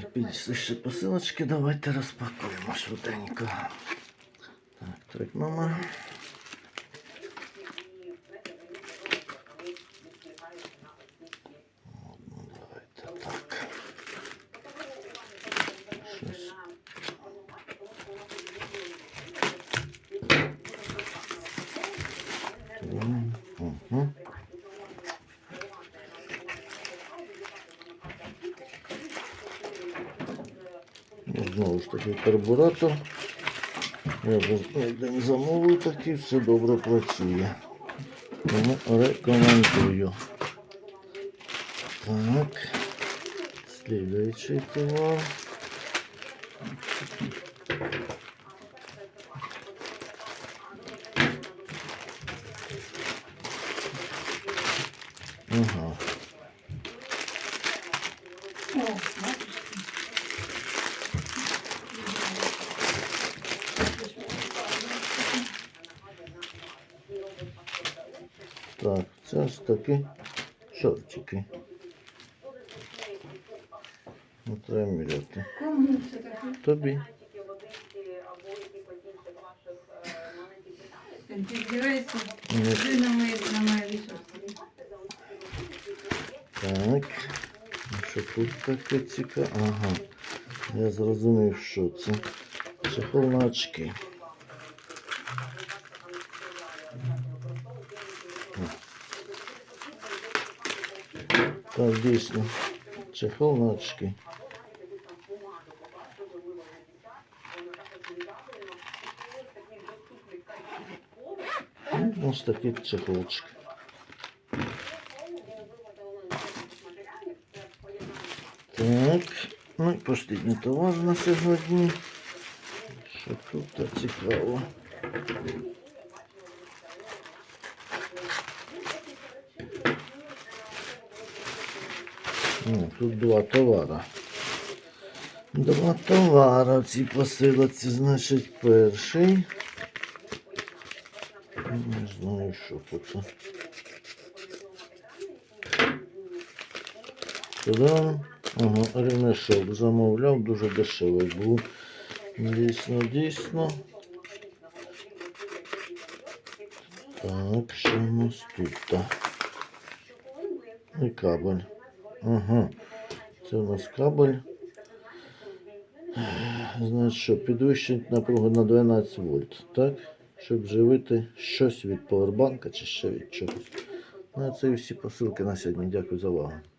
Так, підійшли ще посилочки, давайте розпакуємо швиденько. Так, трек номер. Ну, давайте так. Щось. Угу. Ну, Знову ж таки карбуратор. Я вже замовив такий, все добре працює. Тому рекомендую. Так. Слідуючий товар. Ага. Так, це ж таки шортики. Ну, треба міряти. Це? Тобі. Ти. Ти на моє, на моє вісовство. Так. Ну, Що тут таке цікаве? Ага. Я зрозумів, що це. Чехол на Так, дійсно. Чехол на очки. Ось такий чехолчик. Так, ну і послідній товар на сьогодні. Що тут цікаво? О, тут два товара. Два товара в цій посилці, значить, перший. Не знаю, що тут. Туди. Ага, ремешок замовляв, дуже дешевий був. Дійсно, дійсно. Так, що у нас тут? І кабель. Ага. Це у нас кабель. Значить, що підвищить напругу на 12 вольт, так? Щоб живити щось від повербанка чи ще від чогось. Ну, а це і всі посилки на сьогодні. Дякую за увагу.